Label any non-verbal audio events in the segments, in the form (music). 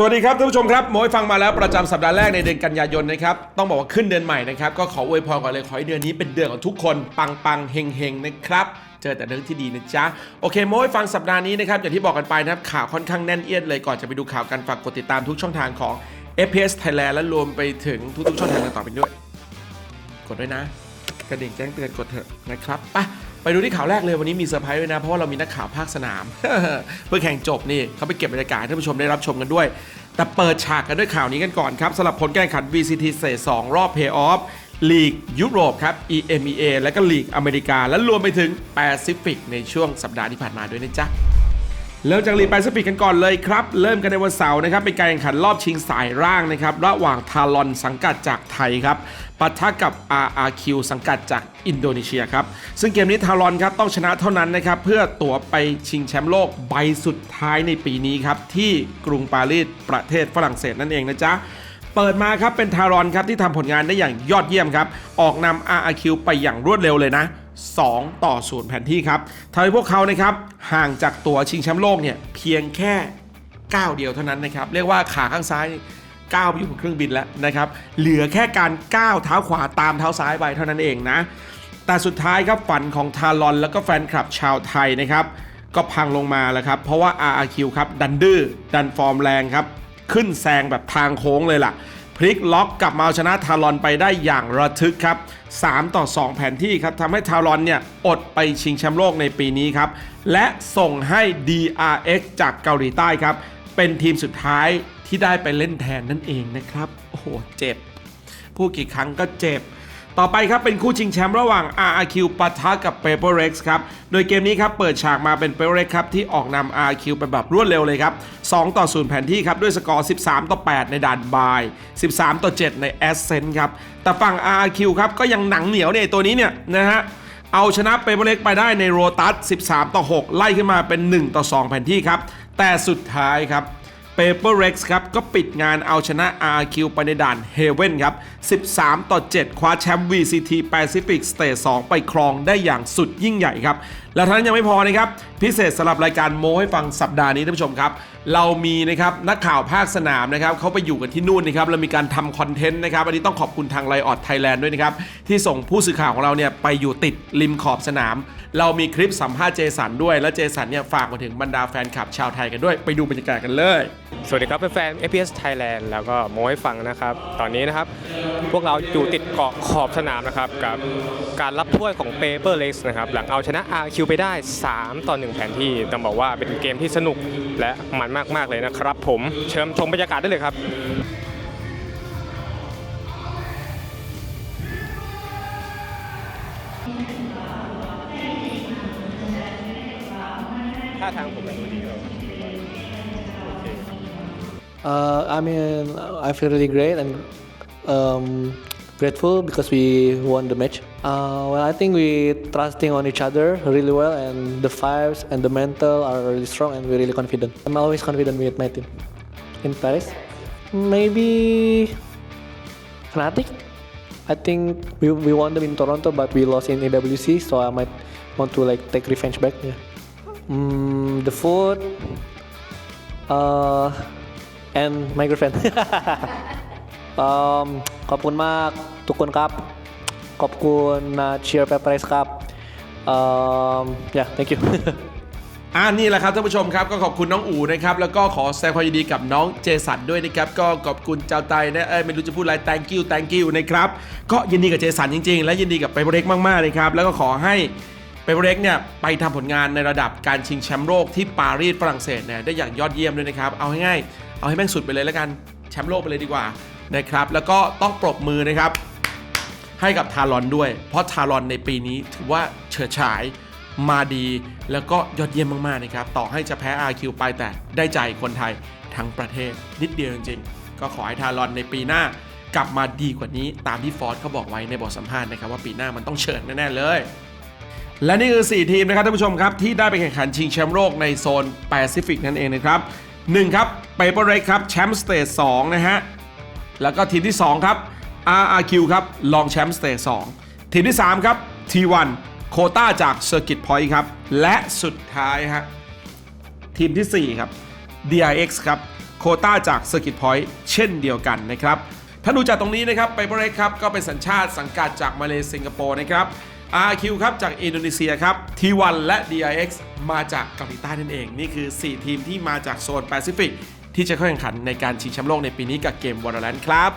สวัสดีครับท่านผู้ชมครับโมยฟังมาแล้วประจำสัปดาห์แรกในเดือนกันยายนนะครับต้องบอกว่าขึ้นเดือนใหม่นะครับก็ขออวยพรก่อนเลยขอให้เดือนนี้เป็นเดือนของทุกคนปังปังเฮงเฮงนะครับเจอแต่เรื่องที่ดีนะจ๊ะโอเคโมยฟังสัปดาห์นี้นะครับอย่างที่บอกกันไปนะครับข่าวค่อนข้างแน่นเอียดเลยก่อนจะไปดูข่าวกันฝากกดติดตามทุกช่องทางของ FPS Thailand และรวมไปถึงทุกๆช่องทางต่างๆไปด้วย กดด้วยนะ กระดิ่งแจ้งเตือนกดเถอะนะครับไป ไปดูที่ข่าวแรกเลยวันนี้มีเซอร์ไพรส์ด้วยนะ เพราะว่าเรามีนักข่าวภาคสนาม เพื่อแข่งจบนี่เขาไปเก็บบรรยากาศให้ท่านผู้ชมได้รับชมกันด้วย แต่เปิดฉากกันด้วยข่าวนี้กันก่อนครับสำหรับผลการแข่งขัน VCT เซส2รอบเพย์ออฟลีกยุโรปครับ EMEA และก็ลีกอเมริกา และรวมไปถึงแปซิฟิกในช่วงสัปดาห์ที่ผ่านมาด้วยนะจ๊ะ เริ่มจากลีกแปซิฟิกกันก่อนเลยครับ เริ่มกันในวันเสาร์นะครับ เป็นการแข่งขันรอบชิงสายร่างนะครับ ระหว่างทารอนสังกัดจากไทยครับปะทะกับ RRQ สังกัดจากอินโดนีเซียครับ ซึ่งเกมนี้ทารอนครับต้องชนะเท่านั้นนะครับ เพื่อตั๋วไปชิงแชมป์โลกใบสุดท้ายในปีนี้ครับ ที่กรุงปารีสประเทศฝรั่งเศสนั่นเองนะจ๊ะเปิดมาครับเป็นทารอนครับที่ทำผลงานได้อย่างยอดเยี่ยมครับ ออกนำ RRQ ไปอย่างรวดเร็วเลยนะ 2 ต่อ0แผนที่ครับทำให้พวกเขานะครับห่างจากตัวชิงแชมป์โลกเนี่ยเพียงแค่ก้าวเดียวเท่านั้นนะครับ เรียกว่าขาข้างซ้ายก้าวไปอยู่บนเครื่องบินแล้วนะครับ เหลือแค่การก้าวเท้าขวาตามเท้าซ้ายไปเท่านั้นเองนะ แต่สุดท้ายครับฝันของทารอนแล้วก็แฟนคลับชาวไทยนะครับ ก็พังลงมาแล้วครับ เพราะว่า RRQ ครับ ดันดื้อดันฟอร์มแรงครับ ขึ้นแซงแบบทางโค้งเลยล่ะ พลิกล็อกกลับมาเอาชนะทารอนไปได้อย่างระทึกครับ 3 ต่อ 2 แผนที่ครับทำให้ทารอนเนี่ยอดไปชิงแชมป์โลกในปีนี้ครับ และส่งให้ DRX จากเกาหลีใต้ครับ เป็นทีมสุดท้ายที่ได้ไปเล่นแทนนั่นเองนะครับ โอ้โห เจ็บพูดกี่ครั้งก็เจ็บ ต่อไปครับเป็นคู่ชิงแชมป์ระหว่าง RRQ ปะทะกับ Paper Rex ครับโดยเกมนี้ครับเปิดฉากมาเป็น Paper Rex ครับที่ออกนำ RRQ ไปแบบรวดเร็วเลยครับ 2 ต่อ 0 แผนที่ครับ ด้วยสกอร์ 13 ต่อ 8 ในด่านบาย 13 ต่อ 7 ใน Ascent ครับ แต่ฝั่ง RRQ ครับก็ยังหนังเหนียวเนี่ยตัวนี้เนี่ยนะฮะเอาชนะเปเปอร์เล็กไปได้ในโรตัส 13 ต่อ 6 ไล่ขึ้นมาเป็น 1 ต่อ 2 แผนที่ครับ แต่สุดท้ายครับ Paper Rex ครับ ก็ปิดงานเอาชนะ RQ ไปในด่าน Heaven ครับ 13 ต่อ 7 คว้าแชมป์ VCT Pacific Stage 2 ไปครองได้อย่างสุดยิ่งใหญ่ครับ และทั้งนั้ยังไม่พอนะครับพิเศษสำหรับรายการโม้ให้ฟังสัปดาห์นี้ท่านผู้ชมครับ เรามีนะครับนักข่าวภาคสนามนะครับเขาไปอยู่กันที่นู่นนะครับเรามีการทำคอนเทนต์นะครับอันนี้ต้องขอบคุณทางไลออดไทยแลนด์ด้วยนะครับที่ส่งผู้สื่อข่าวของเราเนี่ยไปอยู่ติดริมขอบสนาม เรามีคลิปสัมภาษณ์เจสันด้วย และเจสันเนี่ยฝากมาถึงบรรดาแฟนคลับชาวไทยกันด้วย ไปดูบรรยากาศกันเลย สวัสดีครับแฟนๆ FPS Thailand แล้วก็โม้ให้ฟังนะครับ ตอนนี้นะครับ พวกเราอยู่ติดเกาะขอบสนามนะครับ กับการรับถ้วยของ Paper Lex นะครับ หลังเอาชนะ RQ ไปได้ 3 ต่อ 1 แผนที่ต้องบอกว่าเป็นเกมที่สนุกและมันมาก ๆ เลยนะครับ ผมเชิญชมบรรยากาศได้เลยครับถ้าทางผมเป็นดีเลย Uh, I mean, I feel really great and um, grateful because we won the match. Uh, well, I think we trusting on each other really well, and the vibes and the mental are really strong, and we're really confident. I'm always confident with my team. In Paris, maybe Fnatic. I think we, we won them in Toronto, but we lost in AWC, so I might want to like take revenge back. Yeah. Mm, the food. Uh, and my girlfriend (laughs) ขอบคุณมากทุกคนครับ ขอบคุณนะเชียร์แปรสครับอืม yeah thank you อ่านี่แหละครับท่านผู้ชมครับก็ขอบคุณน้องอู๋นะครับแล้วก็ขอแสดงความยินดีกับน้องเจสันด้วยนะครับก็ขอบคุณเจ้าไตนะเอ้ยไม่รู้จะพูดอะไร thank you thank you นะครับก็ยินดีกับเจสันจริง ๆ และยินดีกับไปเบรกมากๆเลยครับแล้วก็ขอให้ไปเบรกเนี่ยไปทำผลงานในระดับการชิงแชมป์โลกที่ปารีสฝรั่งเศสเนี่ยได้อย่างยอดเยี่ยมด้วยนะครับเอาง่ายๆเอาให้แม่งสุดไปเลยแล้วกันแชมป์โลกไปเลยดีกว่า นะครับ แล้วก็ต้องปรบมือนะครับ ให้กับทารอนด้วย เพราะทารอนในปีนี้ถือว่าเฉิดฉายมาดี แล้วก็ยอดเยี่ยมมากๆนะครับ ต่อให้จะแพ้ RQ ไปแต่ได้ใจคนไทยทั้งประเทศนิดเดียวจริงๆ ก็ขอให้ทารอนในปีหน้ากลับมาดีกว่านี้ตามที่ฟอร์ดเขาบอกไว้ในบทสัมภาษณ์นะครับว่าปีหน้ามันต้องเฉิดแน่ๆเลยและนี่คือ 4 ทีมนะครับท่านผู้ชมครับ ที่ได้ไปแข่งขันชิงแชมป์โลกในโซนแปซิฟิกนั่นเองนะครับ1ครับเปเปอร์เรกครับแชมป์สเตจ2นะฮะ แล้วก็ทีมที่ 2 ครับ RRQ ครับรองแชมป์สเตจ2ทีมที่ 3 ครับ T1 โคต้าจาก Circuit Point ครับ และสุดท้ายฮะทีมทีสี่4 ครับ DRX ครับโคต้าจาก Circuit Point เช่นเดียวกันนะครับถ้าดูจากตรงนี้นะครับไปเบรกครับก็เป็นสัญชาติสังกัดจากมาเลเซียสิงคโปร์นะครับ RQ ครับจากอินโดนีเซียครับ T1 และ DIX มาจากเกาหลีใต้นั่นเอง นี่คือ 4 ทีมที่มาจากโซนแปซิฟิก ที่จะเข้าแข่งขันในการชิงแชมป์โลกในปีนี้กับเกม Valorant ครับ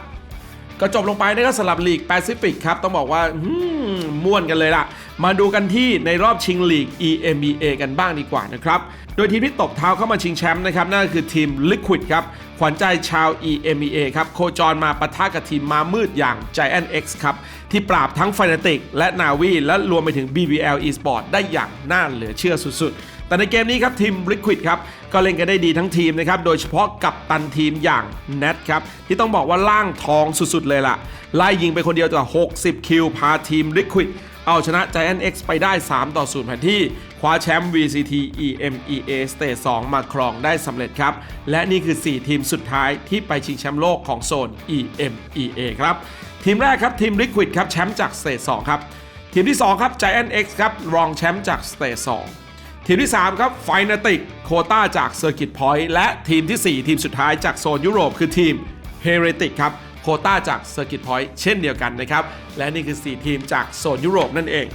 ก็จบลงไปนะครับสำหรับลีกแปซิฟิกครับ ต้องบอกว่าอืมม่วนกันเลยล่ะ มาดูกันที่ในรอบชิงลีก EMEA กันบ้างดีกว่านะครับ โดยทีมที่ตบเท้าเข้ามาชิงแชมป์นะครับนั่นก็คือทีม Liquid ครับ ขวัญใจชาว EMEA ครับ โคจรมาปะทะกับทีมมามืดอย่าง Giant X ครับ ที่ปราบทั้ง Fnatic และ Navi และรวมไปถึง BBL Esport ได้อย่างน่าเหลือเชื่อสุดๆ แต่ในเกมนี้ครับทีม Liquid ครับ ก็เล่นกันได้ดีทั้งทีมนะครับ โดยเฉพาะกับตันทีมอย่าง Nat ครับ ที่ต้องบอกว่าล่างทองสุดๆเลยล่ะ ไล่ยิงไปคนเดียวจาก60 คิว พาทีม Liquid เอาชนะ Giant X ไปได้ 3 ต่อ0แผนที่ คว้าแชมป์ VCT EMEA Stage 2 มาครองได้สำเร็จครับ และนี่คือ 4 ทีมสุดท้ายที่ไปชิงแชมป์โลกของโซน EMEA ครับ ทีมแรกครับ ทีม Liquid ครับ แชมป์จาก Stage 2 ครับ ทีมที่ 2 ครับ Giant X ครับ รองแชมป์จาก Stage 2 ทีมที่ 3 ครับไฟนติกโคต้าจากเซอร์กิตพอยต์และทีมทีสี่ 4 ทีมสุดท้ายจากโซนยุโรปคือทีมเฮเรติกครับโคต้าจากเซอร์กิตพอยต์เช่นเดียวกันนะครับ และนี่คือ 4 ทีมจากโซนยุโรปนั่นเอง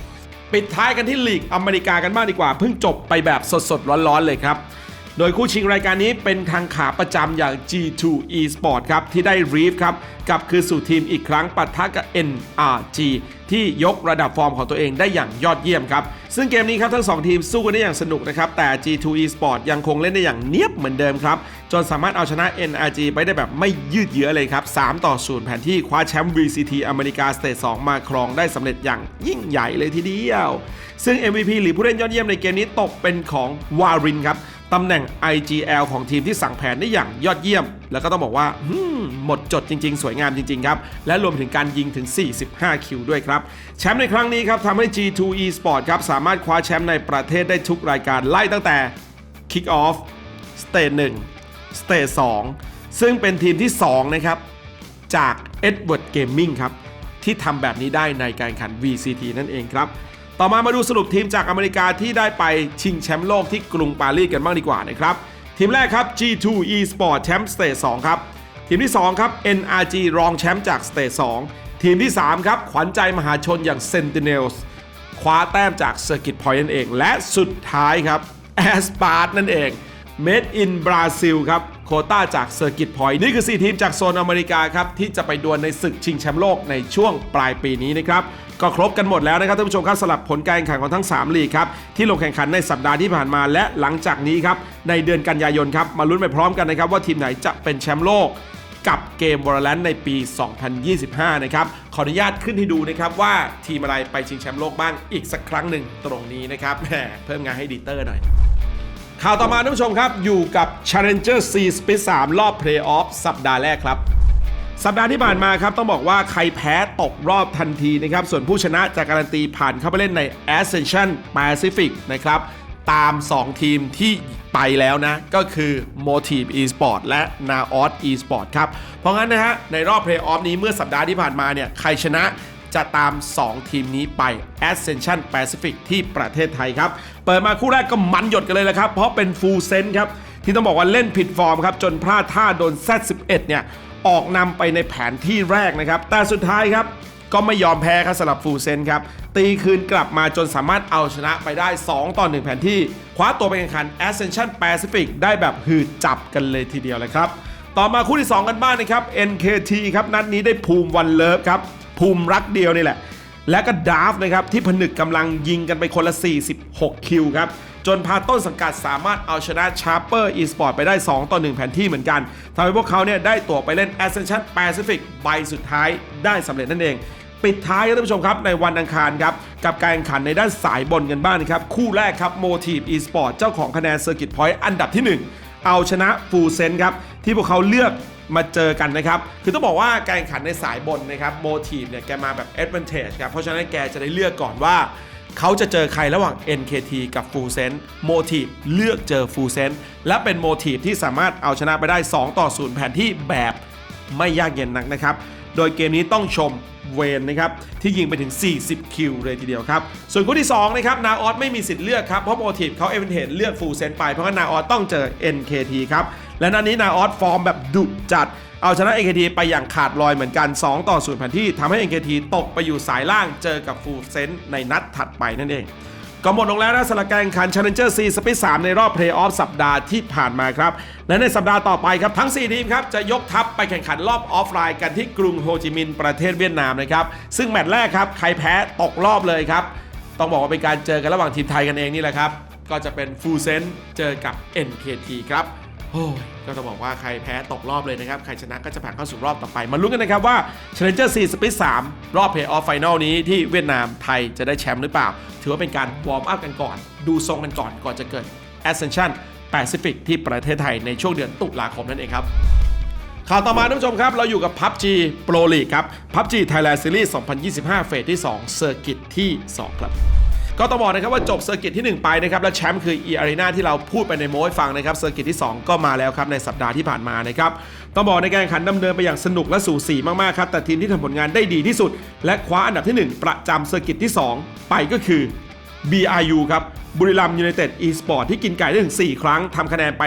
ปิดท้ายกันที่ลีกอเมริกากันบ้างดีกว่า เพิ่งจบไปแบบสดๆ ร้อนๆเลยครับ โดยคู่ชิงรายการนี้เป็นทางขาประจำอย่าง G2 Esport ครับ ที่ได้รีฟครับกับคือสู่ทีมอีกครั้งปะทะกับ NRG ที่ยกระดับฟอร์มของตัวเองได้อย่างยอดเยี่ยมครับ ซึ่งเกมนี้ครับทั้ง 2 ทีมสู้กันได้อย่างสนุกนะครับ แต่ G2 Esport ยังคงเล่นได้อย่างเนียบเหมือนเดิมครับ จนสามารถเอาชนะ NRG ไปได้แบบไม่ยืดเยื้อเลยครับ 3 ต่อ 0 แผนที่คว้าแชมป์ VCT อเมริกาสเตจ2มาครองได้สำเร็จอย่างยิ่งใหญ่เลยทีเดียว ซึ่ง MVP หรือผู้เล่นยอดเยี่ยมในเกมนี้ตกเป็นของวารินครับ ตำแหน่ง IGL ของทีมที่สั่งแผนได้อย่างยอดเยี่ยม แล้วก็ต้องบอกว่าหมหมดจดจริง ๆ สวยงามจริง ๆ ครับ และรวมถึงการยิงถึง 45 คิวด้วยครับ แชมป์ในครั้งนี้ครับทำให้ G2 Esport ครับ สามารถคว้าแชมป์ในประเทศได้ทุกรายการไล่ตั้งแต่ Kick Off Stage 1 Stage 2 ซึ่งเป็นทีมที่ 2 นะครับ จาก Edward Gaming ครับ ที่ทำแบบนี้ได้ในการแข่งขัน VCT นั่นเองครับ ต่อมามาดูสรุปทีมจากอเมริกาที่ได้ไปชิงแชมป์โลกที่กรุงปารีสกันบ้างดีกว่านะครับ ทีมแรกครับ G2 Esport แชมป์สเตจ2ครับ ทีมที่ 2 ครับ NRG รองแชมป์จากสเตจ2ทีมที่ 3 ครับ ขวัญใจมหาชนอย่าง Sentinels คว้าแต้มจาก Circuit Point นั่นเอง และสุดท้ายครับ a s p a r t นั่นเอง Made in Brazil ครับ โคต้าจาก Circuit Point นี่คือ 4 ทีมจากโซนอเมริกาครับ ที่จะไปดวลในศึกชิงแชมป์โลกในช่วงปลายปีนี้นะครับ ก็ครบกันหมดแล้วนะครับท่านผู้ชมครับสลับผลการแข่งขันของทั้ง 3 ลีกครับ ที่ลงแข่งขันในสัปดาห์ที่ผ่านมาและหลังจากนี้ครับ ในเดือนกันยายนครับ มาลุ้นไปพร้อมกันนะครับว่าทีมไหนจะเป็นแชมป์โลกกับเกม Valorant ในปี 2025 นะครับ ขออนุญาตขึ้นให้ดูนะครับว่าทีมอะไรไปชิงแชมป์โลกบ้างอีกสักครั้งหนึ่งตรงนี้นะครับแหมเพิ่มงานให้ดีเตอร์หน่อย ข่าวต่อมาท่านผู้ชมครับ อยู่กับ Challenger C Split 3รอบ Playoff สัปดาห์แรกครับ สัปดาห์ที่ผ่านมาครับ ต้องบอกว่าใครแพ้ตกรอบทันทีนะครับ ส่วนผู้ชนะจะการันตีผ่านเข้าไปเล่นใน Ascension Pacific นะครับ ตาม 2 ทีมที่ไปแล้วนะ ก็คือ Motive Esport และ Naos Esport ครับ เพราะงั้นนะฮะในรอบ Playoff นี้เมื่อสัปดาห์ที่ผ่านมาเนี่ยใครชนะ จะตาม 2 ทีมนี้ไป Ascension Pacific ที่ประเทศไทยครับ เปิดมาคู่แรกก็มันหยดกันเลยละครับ เพราะเป็น Full Send ครับ ที่ต้องบอกว่าเล่นผิดฟอร์มครับ จนพลาดท่าโดน Z11 เนี่ย ออกนำไปในแผนที่แรกนะครับ แต่สุดท้ายครับก็ไม่ยอมแพ้ครับสำหรับฟูเซนครับ ตีคืนกลับมาจนสามารถเอาชนะไปได้ 2 ต่อ 1 แผนที่ คว้าตัวไปแข่งขัน Ascension Pacific ได้แบบหืดจับกันเลยทีเดียวเลยครับ ต่อมาคู่ที่ 2 กันบ้างนะครับ NKT ครับ นัดนี้ได้ภูมิวันเลิฟครับ ภูมิรักเดียวนี่แหละ และก็ดาร์ฟนะครับที่ผนึกกำลังยิงกันไปคนละ 46 คิวครับจนพาต้นสังกัดสามารถเอาชนะ Sharper Esport ไปได้ 2 ต่อ 1 แผนที่เหมือนกันทำให้พวกเขาเนี่ยได้ตั๋วไปเล่น Ascension Pacific ใบสุดท้ายได้สำเร็จนั่นเอง ปิดท้ายท่านผู้ชมครับในวันอังคารครับ กับการแข่งขันในด้านสายบนกันบ้างนะครับ คู่แรกครับ Motive Esport เจ้าของคะแนน Circuit Point อันดับที่ 1 เอาชนะ Full s e n ครับ ที่พวกเขาเลือก มาเจอกันนะครับ คือต้องบอกว่าการแข่งขันในสายบนนะครับ Motive เนี่ยแกมาแบบ Advantage ครับ เพราะฉะนั้นแกจะได้เลือกก่อนว่า เขาจะเจอใครระหว่าง NKT กับ Full s e n Motive เลือกเจอ Full s e n และเป็น Motive ที่สามารถเอาชนะไปได้ 2 ต่อ 0 แผนที่แบบไม่ยากเย็นนักนะครับ โดยเกมนี้ต้องชม เวนนะครับที่ยิงไปถึง 40 คิวเลยทีเดียวครับ ส่วนคู่ที่ 2 นะครับ นาออสไม่มีสิทธิ์เลือกครับ เพราะโมทีฟเขาเอเวนเทนเลือกฟูลเซนไป เพราะว่านาออสต้องเจอ NKT ครับ และนัดนี้นาออสฟอร์มแบบดุจัด เอาชนะ NKT ไปอย่างขาดลอยเหมือนกัน 2 ต่อ0แผนที่ทำให้ NKT ตกไปอยู่สายล่างเจอกับฟูลเซนในนัดถัดไปนั่นเอง ก็หมดลงแล้วนะสำหรับการแข่งขัน Challenger C Split 3ในรอบเพลย์ออฟสัปดาห์ที่ผ่านมาครับ และในสัปดาห์ต่อไปครับ ทั้ง 4 ทีมครับ จะยกทัพไปแข่งขันรอบออฟไลน์กันที่กรุงโฮจิมินห์ประเทศเวียดนามนะครับ ซึ่งแมตช์แรกครับใครแพ้ตกรอบเลยครับ ต้องบอกว่าเป็นการเจอกันระหว่างทีมไทยกันเองนี่แหละครับก็จะเป็นฟูเซนเจอกับ NKT ครับ ก็ต้องบอกว่าใครแพ้ตกรอบเลยนะครับ ใครชนะก็จะผ่านเข้าสู่รอบต่อไป มาลุ้นกันนะครับว่า Challenger C Split 3 รอบ Play Off Final นี้ที่เวียดนามไทยจะได้แชมป์หรือเปล่า ถือว่าเป็นการวอร์มอัพกันก่อน ดูทรงกันก่อนก่อนจะเกิด Ascension Pacific ที่ประเทศไทยในช่วงเดือนตุลาคมนั่นเองครับข่าวต่อมาท่านผู้ชมครับ เราอยู่กับ PUBG Pro League ครับ PUBG Thailand Series 2025 เฟสที่ 2 เซอร์กิตที่ 2 ครับ ก็ต้องบอกนะครับว่าจบเซอร์กิตที่ 1 ไปนะครับและแชมป์คือ e arena ที่เราพูดไปในโม้ให้ฟังนะครับเซอร์กิตที่ 2 ก็มาแล้วครับในสัปดาห์ที่ผ่านมานะครับต้องบอกในการแข่งขันดำเนินไปอย่างสนุกและสูสีมากๆครับแต่ทีมที่ทำผลงานได้ดีที่สุด และคว้าอันดับที่ 1 ประจำเซอร์กิตที่ 2 ไปก็คือ BRU ครับบุรีรัมยูไนเต็ดอีสปอร์ตที่กินไก่ได้ถึง 4 ครั้งทำคะแนนไป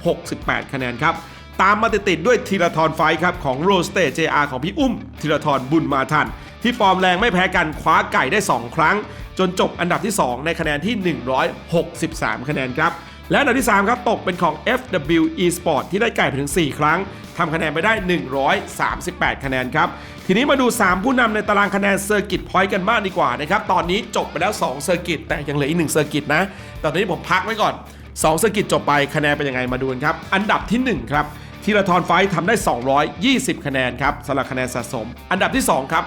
168 คะแนนครับตามมาติดๆด้วยธีรทรไฟครับของโรสเตจ JR ของพี่อุ้มธีรทรบุญมาทัน ที่ฟอร์มแรงไม่แพ้กันคว้าไก่ได้ 2 ครั้งจนจบอันดับที่ 2 ในคะแนนที่ 163 คะแนนครับ และอันดับที่ 3 ครับ ตกเป็นของ FW Esport ที่ได้ไก่ไปถึง 4 ครั้งทำคะแนนไปได้ 138 คะแนนครับ ทีนี้มาดู 3 ผู้นำในตารางคะแนนเซอร์กิตพอยต์กันบ้างดีกว่านะครับ ตอนนี้จบไปแล้ว2เซอร์กิตแต่ยังเหลืออีก1เซอร์กิตนะ ตอนนี้ผมพักไว้ก่อน2เซอร์กิตจบไปคะแนนเป็นยังไงมาดูกันครับ อันดับที่ 1 ครับธีรทรไฟท์ทำได้ 220 คะแนนครับสำหรับคะแนนสะสม อันดับที่ 2 ครับ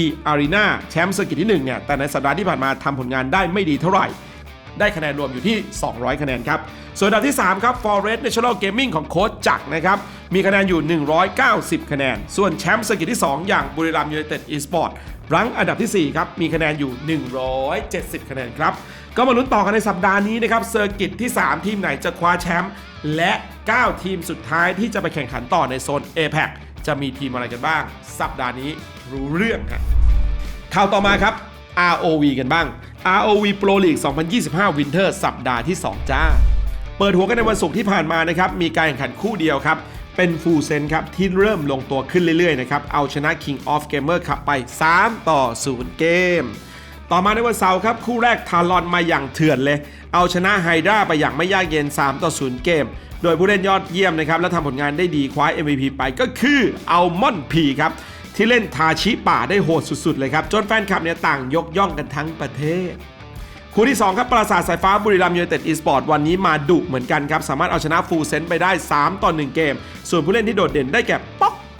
E Arena แชมป์เซอร์กิตที่1เนี่ยแต่ในสัปดาห์ที่ผ่านมาทำผลงานได้ไม่ดีเท่าไหร่ ได้คะแนนรวมอยู่ที่ 200 คะแนนครับ ส่วนอันดับที่ 3 ครับ Forest National Gaming ของโค้ชจักรนะครับ มีคะแนนอยู่ 190 คะแนน ส่วนแชมป์เซอร์กิตที่ 2 อย่างบุรีรัมย์ยูไนเต็ดอีสปอร์ตรั้งอันดับทีสี่ 4 ครับ มีคะแนนอยู่ 170 คะแนนครับ ก็มาลุ้นต่อกันในสัปดาห์นี้นะครับเซอร์กิตที่ 3 ทีมไหนจะคว้าแชมป์และ 9 ทีมสุดท้ายที่จะไปแข่งขันต่อในโซน APAC จะมีทีมอะไรกันบ้าง สัปดาห์นี้รู้เรื่องครับข่าวต่อมาครับ ROV กันบ้าง ROV Pro League 2025 Winter สัปดาห์ที่ 2 จ้า เปิดหัวกันในวันศุกร์ที่ผ่านมานะครับ มีการแข่งขันคู่เดียวครับ เป็นฟูลเซนครับ ที่เริ่มลงตัวขึ้นเรื่อยๆนะครับ เอาชนะ King of Gamer ขับไป 3 ต่อ 0 เกม ต่อมาในวันเสาร์ครับ คู่แรกทารอนมาอย่างเถื่อนเลย เอาชนะไฮดราไปอย่างไม่ยากเย็น 3 ต่อ 0 เกม โดยผู้เล่นยอดเยี่ยมนะครับและทำผลงานได้ดีคว้า MVP ไปก็คืออัลมอนพีครับที่เล่นทาชิป่าได้โหดสุดๆเลยครับ จนแฟนคลับเนี่ยต่างยกย่องกันทั้งประเทศ คู่ที่ 2 ครับปราสาทสายฟ้าบุรีรัมย์ยูไนเต็ดอีสปอร์ตวันนี้มาดุเหมือนกันครับ สามารถเอาชนะฟูลเซนไปได้ 3 ต่อ 1 เกม ส่วนผู้เล่นที่โดดเด่นได้แก่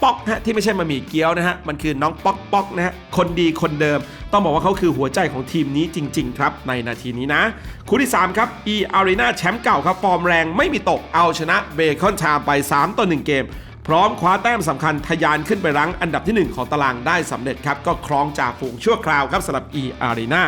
ป๊อกฮะที่ไม่ใช่มามีเกี๊ยวนะฮะมันคือน้องป๊อกป๊อกนะฮะคนดีคนเดิม ต้องบอกว่าเขาคือหัวใจของทีมนี้จริง ๆ ครับ ในนาทีนี้นะ คู่ที่ 3 ครับ E Arena แชมป์เก่าครับฟอร์มแรงไม่มีตกเอาชนะเบคอนชามไป 3ต่อ1เกม พร้อมคว้าแต้มสำคัญทะยานขึ้นไปรั้งอันดับทีหนึ่1 ของตารางได้สำเร็จครับก็ครองจ่าฝูงชั่วคราวครับสำหรับ E Arena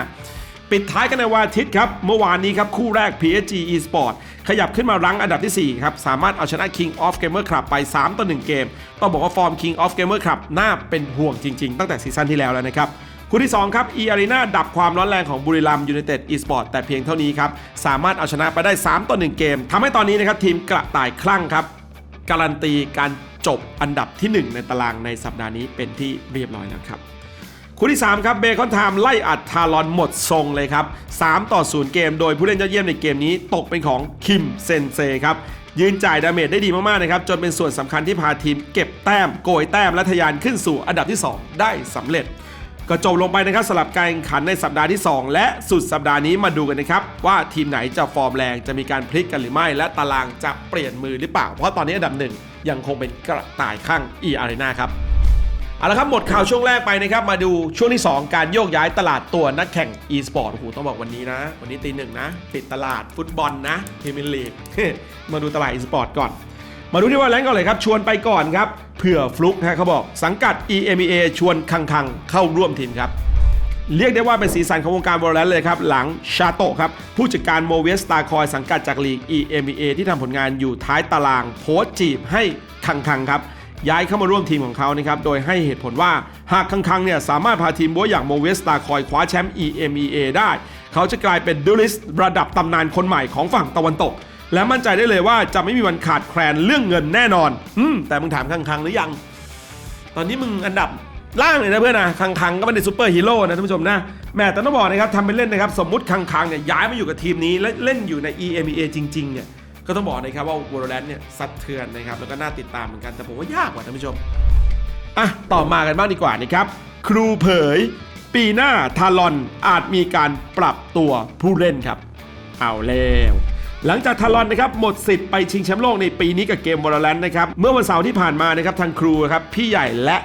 ปิดท้ายกันในวันอาทิตย์ครับ เมื่อวานนี้ครับ คู่แรก PSG Esport ขยับขึ้นมารั้งอันดับทีสี่ 4 ครับ สามารถเอาชนะ King of Gamer Club ไป 3 ต่อ 1 เกม ต้องบอกว่าฟอร์ม King of Gamer Club น่าเป็นห่วงจริง ๆ ตั้งแต่ซีซั่นที่แล้วแล้วนะครับคู่ที่ 2 ครับ E Arena ดับความร้อนแรงของบุรีรัมย์ยูไนเต็ดอีสปอร์ตแต่เพียงเท่านี้ครับ สามารถเอาชนะไปได้ 3 ต่อ 1 เกมทำให้ตอนนี้นะครับทีมกระต่ายคลั่งครับ การันตีการจบอันดับที่ 1 ในตารางในสัปดาห์นี้เป็นที่เรียบร้อยแล้วครับ คู่ที่ 3 ครับเบคอนไทม์ไล่อัดทารอนหมดทรงเลยครับ 3 ต่อ 0 เกม โดยผู้เล่นยอดเยี่ยมในเกมนี้ตกเป็นของคิมเซนเซครับยืนจ่ายดาเมจได้ดีมาก ๆ นะครับ จนเป็นส่วนสำคัญที่พาทีมเก็บแต้ม โกยแต้มและทะยานขึ้นสู่อันดับที่ 2 ได้สำเร็จ ก็จบลงไปนะครับสำหรับการแข่งขันในสัปดาห์ที่ 2 และสุดสัปดาห์นี้มาดูกันนะครับ ว่าทีมไหนจะฟอร์มแรงจะมีการพลิกกันหรือไม่ และตารางจะเปลี่ยนมือหรือเปล่า เพราะตอนนี้อันดับหนึ่งยังคงเป็นกระต่ายข้าง E Arena ครับ เอาละครับหมดข่าวช่วงแรกไปนะครับมาดูช่วงที่ 2 การโยกย้ายตลาดตัวนักแข่ง e-sport โอ้โหต้องบอกวันนี้นะ วันนี้ตีหนึ่งนะปิดตลาดฟุตบอลนะพรีเมียร์ลีกมาดูตลาด e-sport ก่อน มาดูที่ว่าแรงก่อนเลยครับ ชวนไปก่อนครับเผื่อฟลุกฮะเขาบอกสังกัด EMEA ชวนคังคังเข้าร่วมทีมครับเรียกได้ว่าเป็นสีสันของวงการบอลแลนเลยครับ หลังชาโตครับ ผู้จัดการโมเวสตาคอยสังกัดจากลีก EMEA ที่ทำผลงานอยู่ท้ายตารางโพสต์จีบให้คังคังครับ ย้ายเข้ามาร่วมทีมของเขานะครับ โดยให้เหตุผลว่าหากคังคังเนี่ยสามารถพาทีมบัวอย่างโมเวสตาคอยคว้าแชมป์ EMEA ได้ เขาจะกลายเป็นดูลิสระดับตำนานคนใหม่ของฝั่งตะวันตก และมั่นใจได้เลยว่าจะไม่มีวันขาดแคลนเรื่องเงินแน่นอนอืมแต่มึงถามคังคังหรือยัง ตอนนี้มึงอันดับล่างเลยนะเพื่อนนะคังคังก็ไม่ได้ซูเปอร์ฮีโร่นะท่านผู้ชมนะแม่แต่ต้องบอกนะครับทำเป็นเล่นนะครับสมมุติคังคังเนี่ยย้ายมาอยู่กับทีมนี้และเล่นอยู่ใน EMEA จริงๆเนี่ย ก็ต้องบอกนะครับว่าวอลเลนเนี่ยซัดเทือนนะครับแล้วก็น่าติดตามเหมือนกันแต่ผมว่ายากกว่าท่านผู้ชมอะต่อมากันบ้างดีกว่านะครับ ครูเผย ปีหน้าทารอนอาจมีการปรับตัวผู้เล่นครับ เอาแล้วหลังจากทารอนนะครับหมดสิทธิ์ไปชิงแชมป์โลกในปีนี้กับเกมวอลเลนนะครับเมื่อวันเสาร์ที่ผ่านมานะครับทางครูครับพี่ใหญ่และ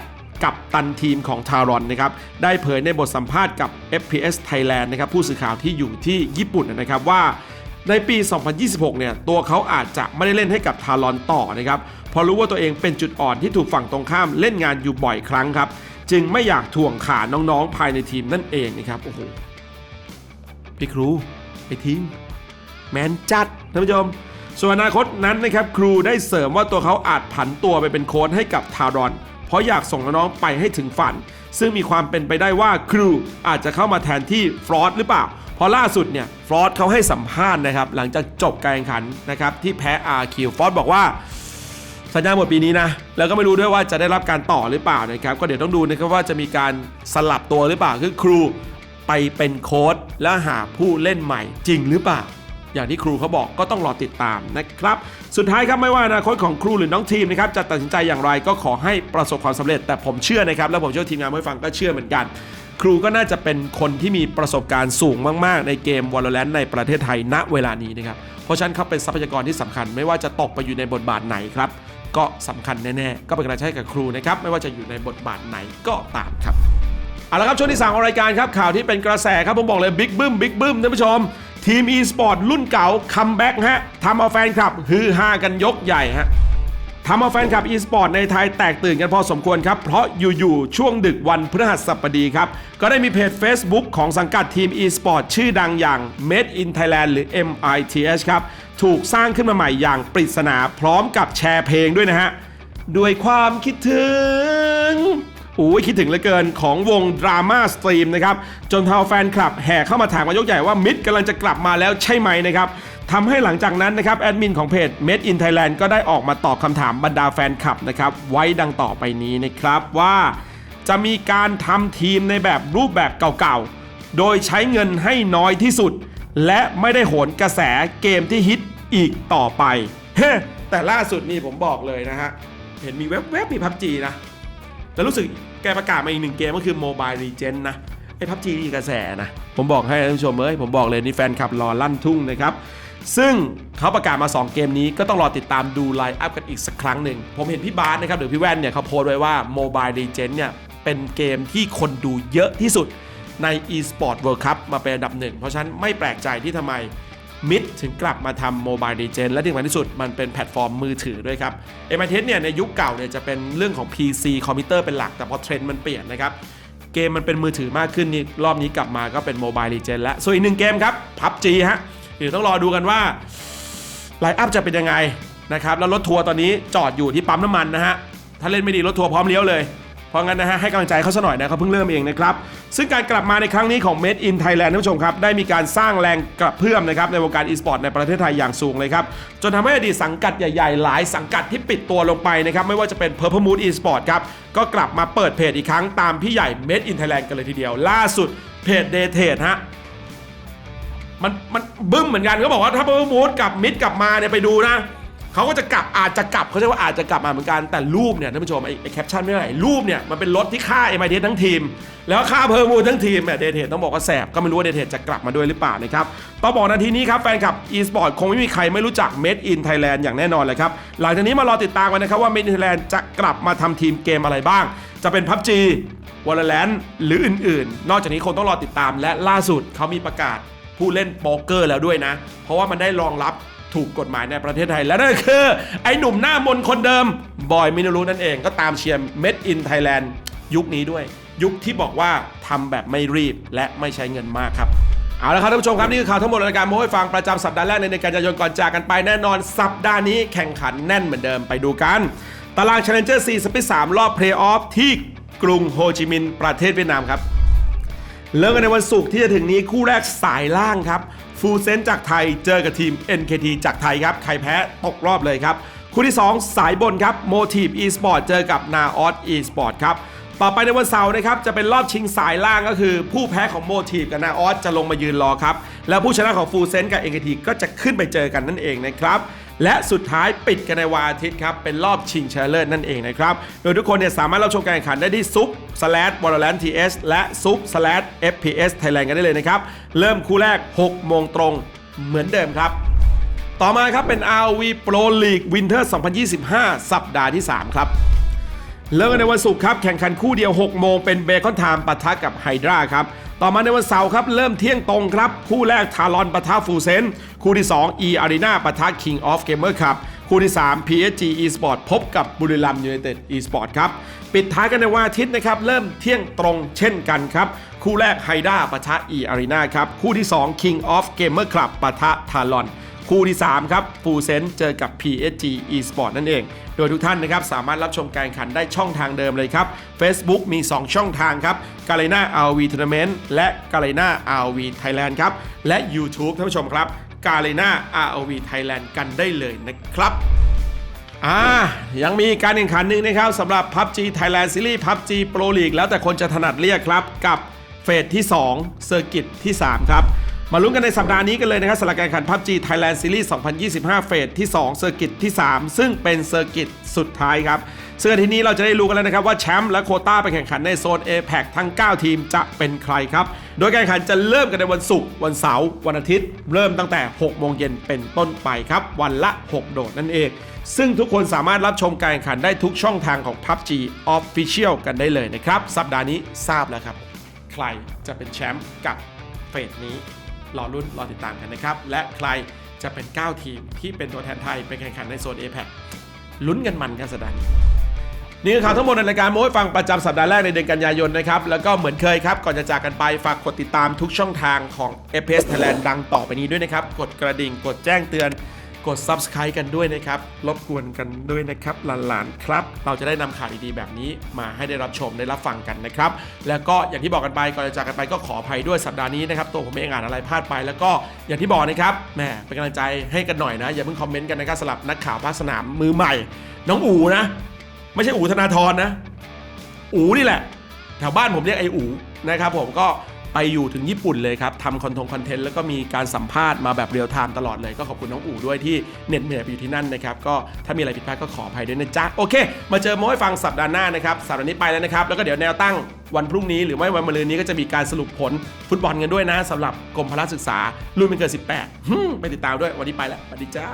กับตันทีมของทารอนนะครับได้เผยในบทสัมภาษณ์กับ FPS Thailand นะครับผู้สื่อข่าวที่อยู่ที่ญี่ปุ่นนะครับว่า ในปี 2026 เนี่ย ตัวเขาอาจจะไม่ได้เล่นให้กับทารอนต่อนะครับเพราะรู้ว่าตัวเองเป็นจุดอ่อนที่ถูกฝั่งตรงข้ามเล่นงานอยู่บ่อยครั้งครับ จึงไม่อยากถ่วงขาน้องๆ ภายในทีมนั่นเองนะครับ โอ้โห พี่ครูไอทีม แมนจัดท่านผู้ชม ส่วนอนาคตนั้นนะครับ ครูได้เสริมว่าตัวเขาอาจผันตัวไปเป็นโค้ชให้กับทารอน เพราะอยากส่งน้องๆไปให้ถึงฝัน ซึ่งมีความเป็นไปได้ว่าครูอาจจะเข้ามาแทนที่ฟรอสหรือเปล่าเพราะล่าสุดเนี่ยฟรอสเขาให้สัมภาษณ์นะครับ หลังจากจบการแข่งขันนะครับ ที่แพ้อาร์คิวฟรอสบอกว่าสัญญาหมดปีนี้นะ แล้วก็ไม่รู้ด้วยว่าจะได้รับการต่อหรือเปล่านะครับ ก็เดี๋ยวต้องดูนะครับว่าจะมีการสลับตัวหรือเปล่าคือครูไปเป็นโค้ชแล้วหาผู้เล่นใหม่จริงหรือเปล่า อย่างที่ครูเขาบอกก็ต้องรอติดตามนะครับสุดท้ายครับไม่ว่าอนาคตของครูหรือน้องทีมนะครับจะตัดสินใจอย่างไรก็ขอให้ประสบความสำเร็จ แต่ผมเชื่อนะครับและผมเชื่อทีมงานไม่ฟังก็เชื่อเหมือนกัน ครูก็น่าจะเป็นคนที่มีประสบการณ์สูงมาก ๆ ในเกม Valorant ในประเทศไทยณเวลานี้นะครับเพราะฉะนั้นเขาเป็นทรัพยากรที่สำคัญไม่ว่าจะตกไปอยู่ในบทบาทไหนครับก็สำคัญแน่ๆ ก็เป็นกำลังใช้กับครูนะครับ ไม่ว่าจะอยู่ในบทบาทไหนก็ตามครับ เอาละครับช่วงที่3ของรายการครับข่าวที่เป็นกระแสครับผมบอกเลยบิ๊กบึ้มบิ๊กบึ้มท่านผู้ชม ทีม e-sport รุ่นเก่าคัมแบ็กฮะทำเอาแฟนคลับฮือฮากันยกใหญ่ฮะทำเอาแฟนคลับ e-sport ในไทยแตกตื่นกันพอสมควรครับ เพราะอยู่ๆ ช่วงดึกวันพฤหัสบดีครับ ก็ได้มีเพจ Facebook ของสังกัดทีม e-sport ชื่อดังอย่าง Made in Thailand หรือ MITH ครับ ถูกสร้างขึ้นมาใหม่อย่างปริศนาพร้อมกับแชร์เพลงด้วยนะฮะ ด้วยความคิดถึง โอ้ยคิดถึงเหลือเกินของวงดราม่าสตรีมนะครับจนทำเอาแฟนคลับแห่เข้ามาถามกันยกใหญ่ว่ามิดกำลังจะกลับมาแล้วใช่ไหมนะครับทำให้หลังจากนั้นนะครับแอดมินของเพจ Made in Thailand ก็ได้ออกมาตอบคำถามบรรดาแฟนคลับนะครับไว้ดังต่อไปนี้นะครับว่าจะมีการทำทีมในแบบรูปแบบเก่าๆ โดยใช้เงินให้น้อยที่สุด และไม่ได้โหนกระแสเกมที่ฮิตอีกต่อไป เฮ้ แต่ล่าสุดนี่ผมบอกเลยนะฮะ เห็นมีแวบๆมีพับจีนะ แล้วรู้สึกแกประกาศมาอีกหนึ่งเกมก็คือ Mobile Legends นะไอ้พับจีนี่กระแสนะ ผมบอกให้ท่านผู้ชมเอ้ยผมบอกเลยนี่แฟนคลับรอลั่นทุ่งนะครับ ซึ่งเขาประกาศมา 2 เกมนี้ก็ต้องรอติดตามดูไลน์อัพกันอีกสักครั้งหนึ่ง ผมเห็นพี่บาสนะครับหรือพี่แว่นเนี่ยเขาโพสต์ไว้ว่า Mobile Legends เนี่ยเป็นเกมที่คนดูเยอะที่สุดใน eSport World Cup มาเป็นอันดับหนึ่งเพราะฉะนั้นไม่แปลกใจที่ทำไม มิดถึงกลับมาทำโมบายดีเจนและที่สำคัญที่สุดมันเป็นแพลตฟอร์มมือถือด้วยครับเอ็มไอเทสเนี่ยในยุคเก่าเนี่ยจะเป็นเรื่องของ PC คอมพิวเตอร์เป็นหลักแต่พอเทรนด์มันเปลี่ยนนะครับเกมมันเป็นมือถือมากขึ้นนี่รอบนี้กลับมาก็เป็นโมบายดีเจนแล้วส่วนอีกหนึ่งเกมครับพับจีฮะเดี๋ยวต้องรอดูกันว่าไลน์อัพจะเป็นยังไงนะครับแล้วรถทัวร์ตอนนี้จอดอยู่ที่ปั๊มน้ำมันนะฮะถ้าเล่นไม่ดีรถทัวร์พร้อมเลี้ยวเลย เพราะงั้นนะฮะให้กำลังใจเขาซะหน่อยนะเขาเพิ่งเริ่มเองนะครับ ซึ่งการกลับมาในครั้งนี้ของ Made in Thailand ท่านผู้ชมครับได้มีการสร้างแรงกระเพื่อมนะครับในวงการ e-sport ในประเทศไทยอย่างสูงเลยครับ จนทำให้อดีตสังกัดใหญ่ๆ หลายสังกัดที่ปิดตัวลงไปนะครับไม่ว่าจะเป็น Purple Moon e-sport ครับก็กลับมาเปิดเพจอีกครั้งตามพี่ใหญ่ Made in Thailand กันเลยทีเดียว ล่าสุดเพจ d a t a d ฮะมันมันบึ้มเหมือนกันเขาบอกว่าถ้าเบอร์มูดกับมิดกลับมาเนี่ยไปดูนะ เขาก็จะกลับอาจจะกลับเขาใช้ว่าอาจจะกลับมาเหมือนกันแต่รูปเนี่ยท่านผู้ชมไอ้แคปชั่นไม่ไหร่รูปเนี่ยมันเป็นรถที่ฆ่าเอ็มไอเทั้งทีม แล้วฆ่าเพอร์มูทั้งทีมเนี่ยเดเทต้องบอกว่าแสบก็ไม่รู้ว่าเดเทจะกลับมาด้วยหรือเปล่านะครับต้องบอกนาทีนี้ครับแฟนคลับ e-sport คงไม่มีใครไม่รู้จัก Made in Thailand อย่างแน่นอนเลยครับหลังจากนี้มารอติดตามกันนะครับว่า Made in Thailand จะกลับมาทำทีมเกมอะไรบ้าง จะเป็น PUBG Valorant หรืออื่น ๆ นอกจากนี้คงต้องรอติดตามและล่าสุดเขามีประกาศผู้เล่นโป๊กเกอร์แล้วด้วยนะ เพราะว่ามันได้รองรับ ถูกกฎหมายในประเทศไทย และนั่นคือ ไอ้หนุ่มหน้ามนคนเดิม บอยมินารุนั่นเองก็ตามเชียร์ Made in Thailand ยุคนี้ด้วย ยุคที่บอกว่าทำแบบไม่รีบและไม่ใช้เงินมากครับเอาละครับท่านผู้ชมครับ นี่คือข่าวทั้งหมดรายการโม้ให้ฟังประจำสัปดาห์แรกในเดือนกันยายนก่อนจากกันไปแน่นอน สัปดาห์นี้แข่งขันแน่นเหมือนเดิมไปดูกัน ตาราง Challenger 4สปิด3รอบเพลย์ออฟที่กรุงโฮจิมินห์ประเทศเวียดนามครับ เริ่มกันในวันศุกร์ที่จะถึงนี้คู่แรกสายล่างครับ ฟูเซนจากไทยเจอกับทีม NKT จากไทยครับ ใครแพ้ตกรอบเลยครับคู่ที่ 2 สายบนครับโมทีฟ e-sport เจอกับนาออสอีสปอร์ตครับต่อไปในวันเสาร์นะครับจะเป็นรอบชิงสายล่างก็คือ ผู้แพ้ของโมทีฟกับนาออสจะลงมายืนรอครับ แล้วผู้ชนะของฟูเซนกับเอ็กทีก็จะขึ้นไปเจอกันนั่นเองนะครับ และสุดท้ายปิดกันในวันอาทิตย์ครับเป็นรอบชิงชนะเลิศนั่นเองนะครับ โดยทุกคนเนี่ยสามารถรับชมการแข่งขันได้ที่ซุป slash v a l o r a n t ts และซุป slash fps thailand กันได้เลยนะครับ เริ่มคู่แรก 6 โมงตรงเหมือนเดิมครับ ต่อมาครับเป็น RV Pro League Winter 2025 สัปดาห์ที่ 3 ครับ เริ่มกันในวันศุกร์ครับแข่งขันคู่เดียว 6 โมงเป็นเบคอนไทม์ปะทะกับไฮดราครับต่อมาในวันเสาร์ครับเริ่มเที่ยงตรงครับ คู่แรกทารอนปะทะฟูเซนคู่ที่ 2 E Arena ปะทะ King of Gamer ครับคู่ที่ 3 PSG Esport พบกับบุรีรัมย์ยูไนเต็ด Esport ครับ ปิดท้ายกันในวันอาทิตย์นะครับ เริ่มเที่ยงตรงเช่นกันครับ คู่แรกไฮด้าปะทะ E Arena ครับ คู่ที่ 2 King of Gamer Club ปะทะทารอน คู่ที่ 3 ครับฟูเซนเจอกับ PSG Esport นั่นเอง โดยทุกท่านนะครับสามารถรับชมการแข่งขันได้ช่องทางเดิมเลยครับ Facebook มี 2 ช่องทางครับ g a l e n a RV Tournament และ g a l e n a RV Thailand ครับ และ YouTube ท่านผู้ชมครับ g a l e n a RV Thailand กันได้เลยนะครับอ่ายังมีการแข่งขันหนึ่งนะครับสำหรับ PUBG Thailand Series PUBG Pro League แล้วแต่คนจะถนัดเรียกครับกับเฟสที่ 2 เซอร์กิตที่ 3 ครับ มาลุ้นกันในสัปดาห์นี้กันเลยนะครับสำหรับการแข่งขัน PUBG Thailand Series 2025 เฟสที่ 2 เซอร์กิตที่ 3 ซึ่งเป็นเซอร์กิตสุดท้ายครับซึ่งอทีนี้เราจะได้รู้กันแล้วนะครับว่าแชมป์และโคต้าไปแข่งขันในโซน APAC ทั้ง 9 ทีมจะเป็นใครครับ โดยการแข่งขันจะเริ่มกันในวันศุกร์วันเสาร์วันอาทิตย์ เริ่มตั้งแต่ 6 โมงเย็นเป็นต้นไปครับ วันละ 6 โดดนั่นเอง ซึ่งทุกคนสามารถรับชมการแข่งขันได้ทุกช่องทางของ PUBG Official กันได้เลยนะครับสัปดาห์นี้ทราบแล้วครับ ใครจะเป็นแชมป์กับเฟสนี้ รอรุ่นรอติดตามกันนะครับ และใครจะเป็น 9 ทีมที่เป็นตัวแทนไทยไปแข่งขันในโซน APAC ลุ้นกันมันกันสัปดาห์นี้นี่คือข่าวทั้งหมดในรายการโม้ฟังประจำสัปดาห์แรกในเดือนกันยายนนะครับ แล้วก็เหมือนเคยครับ ก่อนจะจากกันไปฝากกดติดตามทุกช่องทางของ FPS Thailand ดังต่อไปนี้ด้วยนะครับ กดกระดิ่งกดแจ้งเตือน กด Subscribe กันด้วยนะครับ รบกวนกันด้วยนะครับหลานๆครับ เราจะได้นำข่าวดีๆแบบนี้มาให้ได้รับชมได้รับฟังกันนะครับ แล้วก็อย่างที่บอกกันไปก่อนจะจากกันไปก็ขออภัยด้วยสัปดาห์นี้นะครับตัวผมเองอ่านอะไรพลาดไป แล้วก็อย่างที่บอกนะครับแหมเป็นกำลังใจให้กันหน่อยนะอย่าเพิ่งคอมเมนต์กันนะครับสำหรับนักข่าวภาคสนามมือใหม่ น้องอูนะ ไม่ใช่อูธนาธรนะ อูนี่แหละแถวบ้านผมเรียกไอ้อูนะครับผมก็ ไปอยู่ถึงญี่ปุ่นเลยครับทำคอนทงคอนเทนต์แล้วก็มีการสัมภาษณ์มาแบบเรียลไทม์ตลอดเลยก็ขอบคุณน้องอูด้วยที่เหน็ดเหนื่อยไปอยู่ที่นั่นนะครับก็ถ้ามีอะไรผิดพลาดก็ขออภัยด้วยนะจ๊ะโอเค มาเจอโม้ให้ฟังสัปดาห์หน้านะครับสัปดาห์นี้ไปแล้วนะครับแล้วก็เดี๋ยวแนวตั้งวันพรุ่งนี้หรือไม่วันมะรืนนี้ก็จะมีการสรุปผลฟุตบอลกันด้วยนะสำหรับกรมพละศึกษารุ่นไม่เกิน18ไปติดตามด้วยวันนี้ไปแล้วสวัสดีจ้า